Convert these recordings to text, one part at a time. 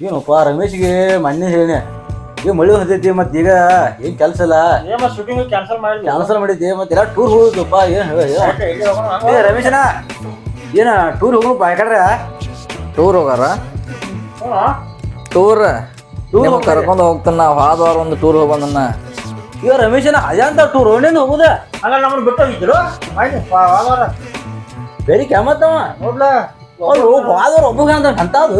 ಏನಪ್ಪ ರಮೇಶ್ಗೆ ಮೊನ್ನೆ ಹೇಳಿ ಏ ಮಳೆ ಹೊಂದೈತಿ ಮತ್ತೆ ಈಗ ಏನ್ ಕೆಲಸ ಇಲ್ಲ. ಶೂಟಿಂಗ್ ಕ್ಯಾನ್ಸಲ್ ಮಾಡಿ ಕ್ಯಾನ್ಸಲ್ ಮಾಡಿದ್ದೆ ಮತ್ತೆ ಎಲ್ಲ ಟೂರ್ ಹೋಗುದಪ್ಪ ಏನ್ ಹೇಳ ಏ ರಮೇಶನ ಏನ ಟೂರ್ ಹೋಗೋಣ ಬಾಯ್ಕಡ್ರ ಟೂರ್ ಹೋಗಾರ? ಟೂರ್ ಟೂರ್ ಕರ್ಕೊಂಡು ಹೋಗ್ತಾನ ಹೋದ ವಾರ ಒಂದು ಟೂರ್ ಹೋಗ್ಬಂದನ್ನ ಇವ ರಮೇಶನ ಅದಂತ ಟೂರ್ ಹೋಗ್ನೇನು ಹೋಗುದ? ಅಲ್ಲ ನಮ್ಮನ್ನ ಬಿಟ್ಟು ಹೋಗಿದ್ರು ಬೇರೆ ಕ್ಯಾಮತ್ತವ ನೋಡ್ಲ ಅವ್ರು ಹೋದವ್ರು ಒಬ್ಬಗ ಅಂತ ಅಂತ ಅದು.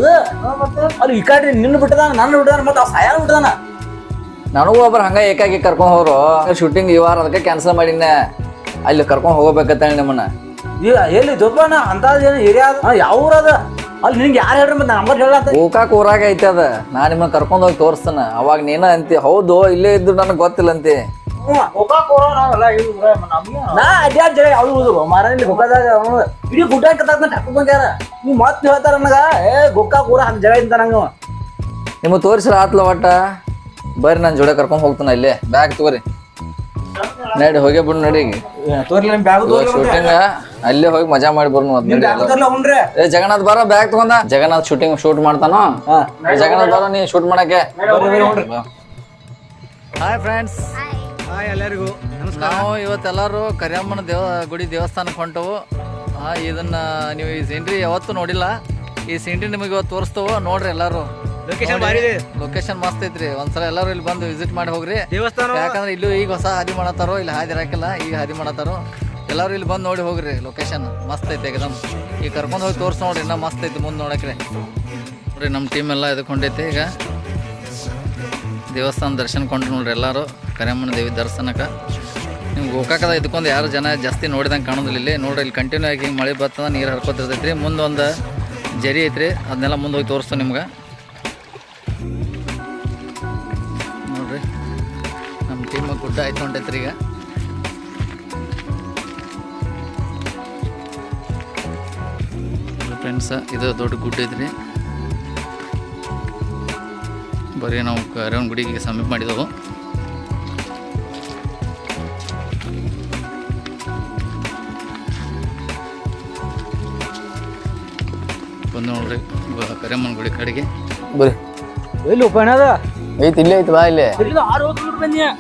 ಮತ್ತೆ ಅಲ್ಲಿ ಈ ಕಡೆ ನಿನ್ನ ಬಿಟ್ಟದಾನ ನನ್ನ ಬಿಟ್ಟದಾನ ಮತ್ತೆ ಅವ್ನು ಸಾಯಾನ ಬಿಟ್ಟದಾನ. ನನಗೂ ಒಬ್ರು ಹಂಗ ಏಕಾಗಿ ಕರ್ಕೊಂಡು ಹೋಗ್ರು ಶೂಟಿಂಗ್ ಈ ವಾರ ಅದಕ್ಕೆ ಕ್ಯಾನ್ಸಲ್ ಮಾಡಿನ ಅಲ್ಲಿ ಕರ್ಕೊಂಡು ಹೋಗ್ಬೇಕಂತ ನಿಮ್ಮನ್ನ. ಈಗ ಎಲ್ಲಿ ದೊಬ್ಬಣ್ಣ ಅಂತ ಏನು ಏರಿಯಾ ಅದ. ಯಾವ ಅದ? ಅಲ್ಲಿ ನಿಂಗೆ ಯಾರು ಹೇಳ್ರಿ ಮತ್ತೆ ನಂಬರ್ ಹೇಳತ್ತ ಗೋಕಾಕ್ ಊರಾಗ ಐತೆ ಅದ. ನಾ ನಿಮ್ಮನ್ನ ಕರ್ಕೊಂಡು ಹೋಗಿ ತೋರಿಸ್ತಾನ. ಅವಾಗ ನೀನ ಅಂತಿ ಹೌದು ಇಲ್ಲೇ ಇದ್ದು ನನಗೆ ಗೊತ್ತಿಲ್ಲ ಅಂತಿ ಹೋಗಾ ಕೋರೋ ನಾವೆಲ್ಲ ಇದು ನಮ್ಗೆ. ನಾ ಅಡ್ಡಾಡ್ ಜನ ಯಾವ್ದು ಉಳಿದ್ರು ಮಾರ ಇಲ್ಲಿ ಗೊಕ್ಕದಾಗ ಅವನು ಇಡೀ ಗುಡ್ಡ ಕತ್ತಾಕ ಬಂದ್ಯಾರ. ಬಂಗ್ಯಾರ ನೀವು ಮತ್ತೆ ಹೇಳ್ತಾರ ನನಗ? ಏ ಗುಕ್ಕಾ ಕೂರ ಹಂಗ ಜಗ ಇಂತ ನಂಗ. ನಿಮಗೆ ತೋರಿಸ್ರ ಆತ್ಲ ಒಟ್ಟ? ಬರ್ರಿ ನಾನು ಜೋಡೆ ಕರ್ಕೊಂಡು ಹೋಗ್ತಾನ ಇಲ್ಲೇ. ಬ್ಯಾಗ್ ತಗೋರಿ. ನಡಿ ಹೋಗಿ ಬಿಡು ನಡಿ ತೋರ್ಲಿ ನಿಮ್ ಬ್ಯಾಗ್ ಶೂಟಿಂಗ್ ಅಲ್ಲೇ ಹೋಗಿ ಮಜಾ ಮಾಡಿ ಬರ್ನು ಅದ್. ಏ ಜಗನ್ನಾಥ್ ಬಾರ ಬ್ಯಾಗ್ ತಗೊಂಡ. ಜಗನ್ನಾಥ್ ಶೂಟಿಂಗ್ ಶೂಟ್ ಮಾಡ್ತಾನ? ಜಗನ್ನಾಥ್ ಬಾರ ನೀ ಶೂಟ್ ಮಾಡಕ್ಕೆ. ಹಾಯ್ ಫ್ರೆಂಡ್ಸ್ ಹಾಯ್ ಎಲ್ಲರಿಗೂ. ನಾವು ಇವತ್ತೆಲ್ಲರೂ ಕರಿಯಮ್ಮನ ದೇವ ಗುಡಿ ದೇವಸ್ಥಾನಕ್ಕೆ ಹೊಂಟವು. ಹಾ ಇದನ್ನ ನೀವು ಈ ಸೀನ್ರಿ ಯಾವತ್ತು ನೋಡಿಲ್ಲ. ಈ ಸೀನ್ರಿ ನಿಮಗೆ ಇವತ್ತು ತೋರಿಸ್ತವ ನೋಡ್ರಿ ಎಲ್ಲರೂ. ಲೊಕೇಶನ್ ಭಾರಿ ಇದೆ ಲೊಕೇಶನ್ ಮಸ್ತ್ ಐತ್ರಿ. ಒಂದ್ಸಲ ಎಲ್ಲರೂ ಇಲ್ಲಿ ಬಂದು ವಿಸಿಟ್ ಮಾಡಿ ಹೋಗ್ರಿ. ದೇವಸ್ಥಾನ. ಯಾಕಂದ್ರೆ ಇಲ್ಲೂ ಈಗ ಹೊಸ ಹಾದಿ ಮಾಡತ್ತಾರೋ ಇಲ್ಲಿ ಹಾದಿ ಹಾಕಿಲ್ಲ ಈಗ ಹಾದಿ ಮಾಡತ್ತಾರೋ. ಎಲ್ಲರೂ ಇಲ್ಲಿ ಬಂದು ನೋಡಿ ಹೋಗ್ರಿ. ಲೊಕೇಶನ್ ಮಸ್ತ್ ಐತೆ ಏಕದಮ್ ಈಗ ಕರ್ಕೊಂಡು ಹೋಗಿ ತೋರ್ಸಿ ನೋಡ್ರಿ ಇನ್ನ ಮಸ್ತ್ ಐತಿ ಮುಂದೆ ನೋಡಕ್ರಿ. ನೋಡ್ರಿ ನಮ್ಮ ಟೀಮ್ ಎಲ್ಲ ಇದಕ್ಕೆ ಈಗ. ದೇವಸ್ಥಾನ ದರ್ಶನ ಕೊಂಡ್ರಿ ನೋಡ್ರಿ ಎಲ್ಲರೂ. ಕರಿಯಮ್ಮನ ದೇವಿ ದರ್ಶನಕ್ಕೆ. ನಿಮ್ಗೆ ಗೋಕಾಕದ ಇದಕ್ಕೊಂದು ಯಾರು ಜನ ಜಾಸ್ತಿ ನೋಡಿದಂಗೆ ಕಾಣೋದಿಲ್ಲ ಇಲ್ಲಿ. ನೋಡ್ರಿ, ಇಲ್ಲಿ ಕಂಟಿನ್ಯೂ ಆಗಿ ಹಿಂಗೆ ಮಳೆ ಬರ್ತದ ನೀರು ಹರ್ಕೊತಿರ್ತೈತೆ ರೀ ಮುಂದೊಂದು ಜರಿ ಐತ್ರಿ. ಅದನ್ನೆಲ್ಲ ಮುಂದೆ ಹೋಗಿ ತೋರಿಸ್ತು ನಿಮ್ಗೆ. ನೋಡ್ರಿ ನಮ್ಮ ಟೀಮ್ ಗುಡ್ಡ ಆಯ್ತು ಹೊಂಟೈತ್ರಿ ಈಗ. ಫ್ರೆಂಡ್ಸ ಇದು ದೊಡ್ಡ ಗುಡ್ಡ ಐತ್ರಿ. ಬರೀ ನಾವು ಕರೇವನ್ ಗುಡಿಗೆ ಸಮೀಪ ಮಾಡಿದೆವು. ಬಂದು ನೋಡ್ರಿ. ಬ- ಗುಡಿ ಕಡೆಗೆ. ಬರ್ರಿ. ಎಲ್ಲಿ ಅದ? ಐತಿ ಇಲ್ಲೇ ಐತಿ ಬಾ ಇಲ್ಲೇ.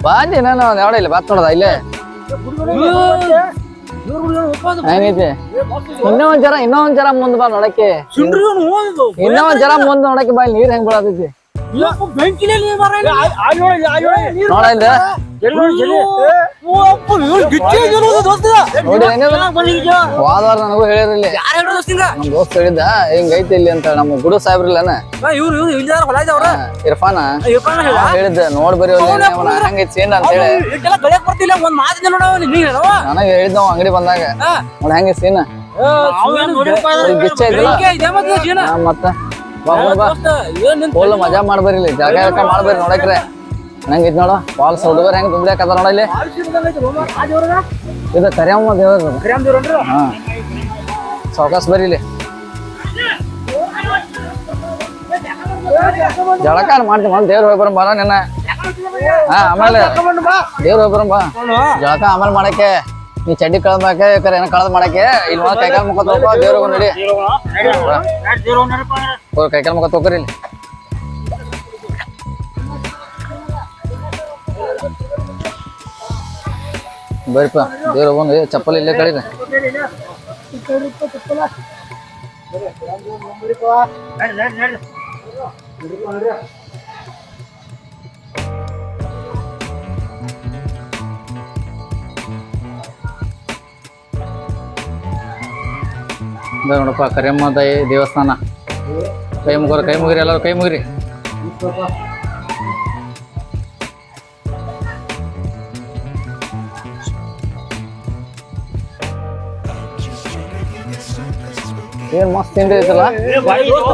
ಬಾಂಡಿ ನಾನು ನೋಡ ಇಲ್ಲ ಬಾತ್ ನೋಡದ ಇಲ್ಲೇ? ಹೆಂಗೈತಿ. ಇನ್ನೂ ಒಂದ್ ಜರ ಇನ್ನೂ ಒಂದ್ ಜರ ಮುಂದ್ ಬಾ ನೋಡಕ್ಕೆ. ಇನ್ನೊಂದ್ ಇನ್ನೂ ಒಂದ್ ಜರ ಮುಂದ್ ನೋಡಕ್ಕೆ ಬಾ ಇಲ್ಲಿ ನೀರ್ ಹೆಂಗ್ ಬೀಳತೈತಿ. ನನಗೂ ಹೇಳಿರಲಿ ನಮ್ ದೋಸ್ತ ಹೇಳಿದ್ದ ಹೆಂಗೈತಿ ಇಲ್ಲಿ ಅಂತ. ನಮ್ಮ ಗುಡು ಸಾಹೇಬ್ರಿಲ್ಲನ ಇರ್ಫಾನ? ಹೇಳಿದ್ದ ನೋಡ್ ಬರೀ ಹಂಗೈತಿ ಸೀನ್ ಅಂತ ಹೇಳಿ. ನನಗೆ ಹೇಳಿದ್ದ ಅವ ಅಂಗಡಿ ಬಂದಾಗ. ನೋಡ್ ಹೆಂಗ ಸೀನ್ ಗಿಚ್ಚ ಐತಿಲ್ಲ? ಮತ್ತ? ಬಾ ಹೋಗ್ ಬಾ ಫುಲ್ ಮಜಾ ಮಾಡ್ಬರಿ ಇಲ್ಲಿ. ಜಾಗ ಜಾಗ ಮಾಡ್ಬರಿ ನೋಡಕ್ರೆ. ನಂಗಿದ್ ನೋಡು ಫಾಲ್ಸ್ ಹುಡುಗರು ಹೆಂಗ್ ತುಂಬ್ಯಾಕ ಅದ ನೋಡ ಇಲ್ಲಿ. ಇದು ಕರಿಯಮ್ಮ ದೇವ್ರ ಹಾ. ಸಾವಕಾಶ ಬರ್ರಿ ಇಲ್ಲಿ. ಜಳಕ ಮಾಡ್ತೀವಿ ಮಂದ್ ದೇವ್ರ ಹೋಗಿ ಬರೋಣ ಬರ ನಿನ್ನ. ಹಾ ಆಮೇಲೆ. ದೇವ್ರ ಹೋಗಿ ಬರೋಣ ಬಾ. ಜಳಕ ಆಮೇಲೆ ಮಾಡಕ್ಕೆ. ನೀ ಚಡ್ಡಿ ಕಳ್ದಾಕೆ ಏನ ಕಳ್ದ ಮಾಡಕ್ಕೆ. ಇಲ್ಲ ನೋಡಿ ಕೈಕಾಲ್ ಮುಖ ತೊಗೊಳಪ್ಪ ದೇವ್ರ ಹೋಗಿ ನಡಿ. ಕೈಕಾಲ್ ಮುಖ ತೊಗೊರಿ ಇಲ್ಲಿ. ಬರ್ರಿಪ್ಪ ದೇವ್ರ ಏ, ಚಪ್ಪಲ್ ಇಲ್ಲೇ ಕಳೀರಿ. ಇದ ನೋಡಪ್ಪ ಕರಿಯಮ್ಮ ತಾಯಿ ದೇವಸ್ಥಾನ. ಕೈ ಮುಗಿರಿ ಕೈ ಮುಗಿರಿ ಎಲ್ಲರೂ ಕೈ ಮುಗಿರಿ ಏನ್ ಮಸ್ತ್ ತಿಂಡಿ ಐತಲ್ಲ?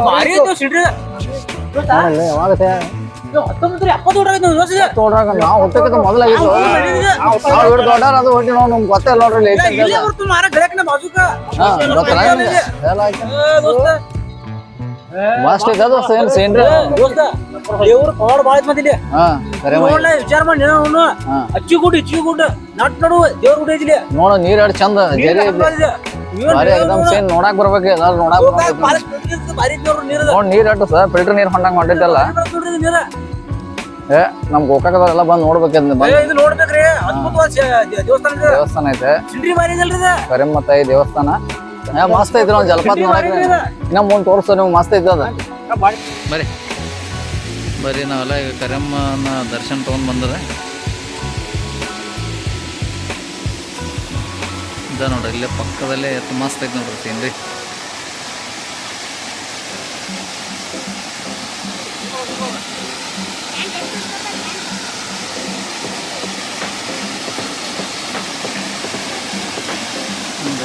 ಭಾರಿ ಹತ್ತೊಂಬತ್ತು ಎಪ್ಪತ್ತು ಹುಡುಗ ತೋಡ್ರಾಗ ನಾವು ಹುಟ್ಟಕ್ಕಿಂತ ಮೊದಲಾಗಿತ್ತು ನಾವು ಹಿಡಿದು ದೊಡ್ಡವ್ರ ಅದು ಹೊಟ್ಟಿ ನಾವು ನಮ್ಗೆ ಗೊತ್ತೇ ಇಲ್ಲ ನೋಡ್ರಿ. ಇಲ್ಲೇ ಬರ್ತು ಮಾರ ಬಾಜುಕ. ಮಸ್ತ್ ಐತೆ ಸೀನ್ರಿ ದೇವ್ರ ಪವಾಡ ಬಾಳ ಐತಿ ನೋಡ್ಲ ವಿಚಾರ ಮಾಡಿ ಅವನು. ಅಚ್ಚಿ ಇಚ್ಚಿ ನಟ್ ನಡು ದೇವ್ರ ಗುಡ್ ಐತಿ ಇಲ್ಲಿ ನೀರ್ ಎರಡು ಚಂದ ಜರಿ ಭಾರಿ ಎಕ್ದಮ್ ಸೀನ್ ನೋಡಕ್ ಬರ್ಬೇಕು ಎಲ್ಲಾರು ನೋಡಾಕ್ ನೋಡ್ ನೀರ್ ಅಟ್ಟು ಸರ್ ಫಿಲ್ಟರ್ ನೀರ್ ಹೊಂಡಂಗ್ ನೀರ ಏ ನಮ್ ಗೋಕಾಕದವ್ರೆಲ್ಲ ಬಂದ್ ನೋಡ್ಬೇಕಂದ್ ದೇವಸ್ಥಾನ ಐತೆ. ಕರಿಮತ್ತಾಯಿ ದೇವಸ್ಥಾನ. ಮಸ್ತ್ ಐತಿ ನಾವು ಜಲಪಾತ ನೋಡಕ್ಕೆ ಇನ್ನ ಮುಂದ್ ತೋರ್ಸೋ ನೀವು ಮಸ್ತ್ ಐತಿ ಅದ. ಬರ್ರಿ ಬರ್ರಿ ನಾವೆಲ್ಲ ಈಗ ಕರಿಯಮ್ಮನ ದರ್ಶನ ತಗೊಂಡ್ ಬಂದರೆ ಇದ ನೋಡ್ರಿ, ಇಲ್ಲೇ ಪಕ್ಕದಲ್ಲೇ ಮಸ್ತ್ ಐತೆ ನೋಡ್ರಿ ಸೀನ್ರಿ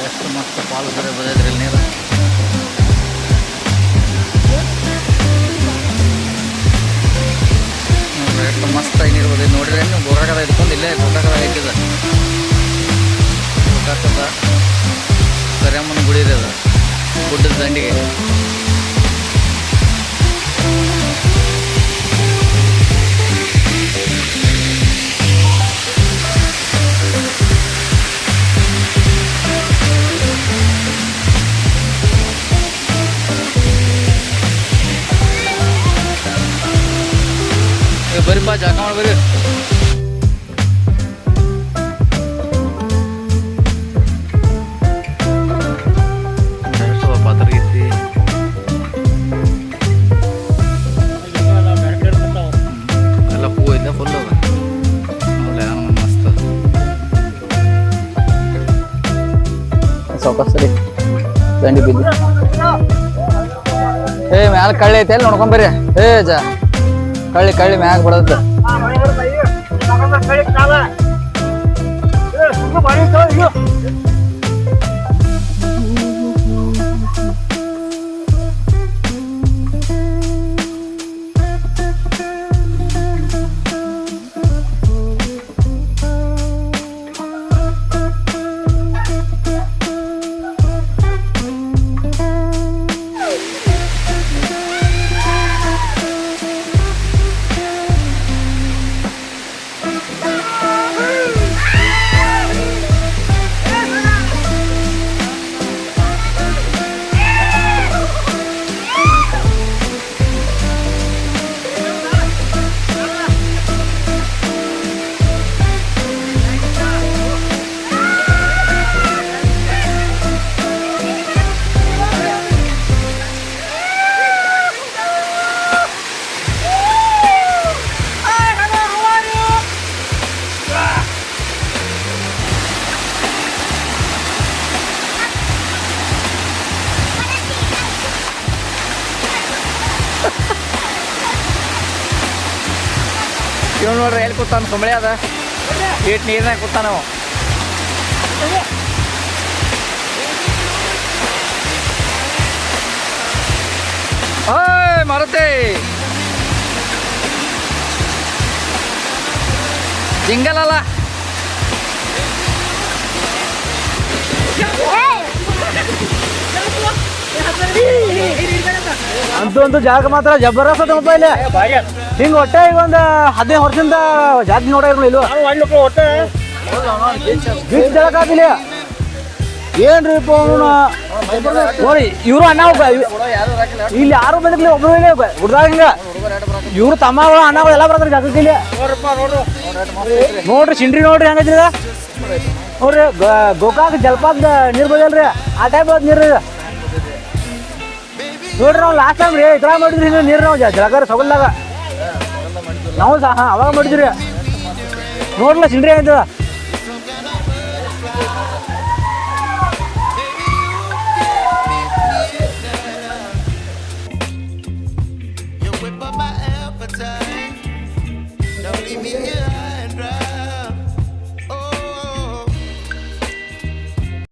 ಎಷ್ಟು ಮಸ್ತ್ ಪಾಲು ಸರಿ ಬದೈತ್ರಿ ಇಲ್ಲಿ ನೀರು. ಎಷ್ಟು ಮಸ್ತ್ ಆಗಿ ನೀರು ಬದೈತೆ ನೋಡ್ರಿ ನೀವು ಗೋಕಾಕದ ಇಟ್ಕೊಂಡು ಇಲ್ಲೇ ಗೋಕಾಕದ ಐತಿದ ಗೋಕಾಕದ ಕರಿಯಮ್ಮನ ಗುಡಿ ಇದೆ ಅದು. ಗುಡ್ಡದ ದಂಡಿಗೆ. ಏ, ಬರ್ರಿಪ್ಪ ಜಾಕ ಮಾಡಿ ದಂಡಿ ಬಿದ್ದು. ಏ, ಮ್ಯಾಲ ಕಳ್ಳಿ ಐತೆ ಅಲ್ಲಿ ನೋಡ್ಕೊಂಡ್ ಬರ್ರಿ? ಏ, ಜ. ಕಳ್ಳಿ ಕಳ್ಳಿ ಮ್ಯಾಗ ಬಿಡದ ಇವ್ ನೋಡ್ರಿ ಎಲ್ಲಿ ಕೂತಾನ ಕುಂಬಳೆ ಅದ? ಏಟ್ ನೀರ್ನಾಗ ಕೂತಾನ ಅವ. ಓಯ್ ಮಾರುತಿ. ಜಿಂಗಲ್ ಅಲ್ಲ. ಅಂತೂ ಅಂತೂ ಜಾಗ ಮಾತ್ರ ಜಬರ್ದಸ್ತ್ ಅದ ಮೊಬೈಲ್ ಹಿಂಗ ಒಟ್ಟೆ ಈಗ ಒಂದ್ ಹದಿನೈದು ವರ್ಷದಿಂದ ಜಾಗ ನೋಡಿರ್ಲಿ ಇಲ್ವ? ಏನ್ರಿ ಅವನು? ನೋಡಿ, ಇವ್ರು ಅಣ್ಣ ಇಲ್ಲಿ ಯಾರು ಬಂದಿರ್ಲಿ ಒಬ್ರು ಇಲ್ಲ ಹುಡ್ದಾಗ ಹಿಂಗ. ಇವ್ರು ತಮ್ಮ ಅಣ್ಣಗಳು ಎಲ್ಲ ಬರ್ತಾರೆ ಜಾಗಕ್ಕೆ ಇಲ್ಲಿ. ನೋಡ್ರಿ, ಸಿಂಡ್ರಿ ನೋಡ್ರಿ ಹೆಂಗೈತಿ? ನೋಡ್ರಿ ಗೋಕಾಕ್ ಜಲಪಾತ ನೀರ್ ಬದಲ್ರಿ ಆ ಟೈಪ್ ನೀರು. ನೋಡ್ರಿ ನಾವು ಲಾಸ್ಟ್ ಟೈಮ್ ರೀ ಇದ್ರ ಮಾಡಿದ್ರಿ, ಇನ್ನು ನೀರು ನಾವು ಜಳಗಾರ ಸೊಗಲ್ದಾಗ. ನಾವು ಸಹ ಅವಾಗ ಮಾಡಿದ್ರಿ. ನೋಡ್ಲ, ಸಿಂಡ್ರಿ ಆಯ್ತದ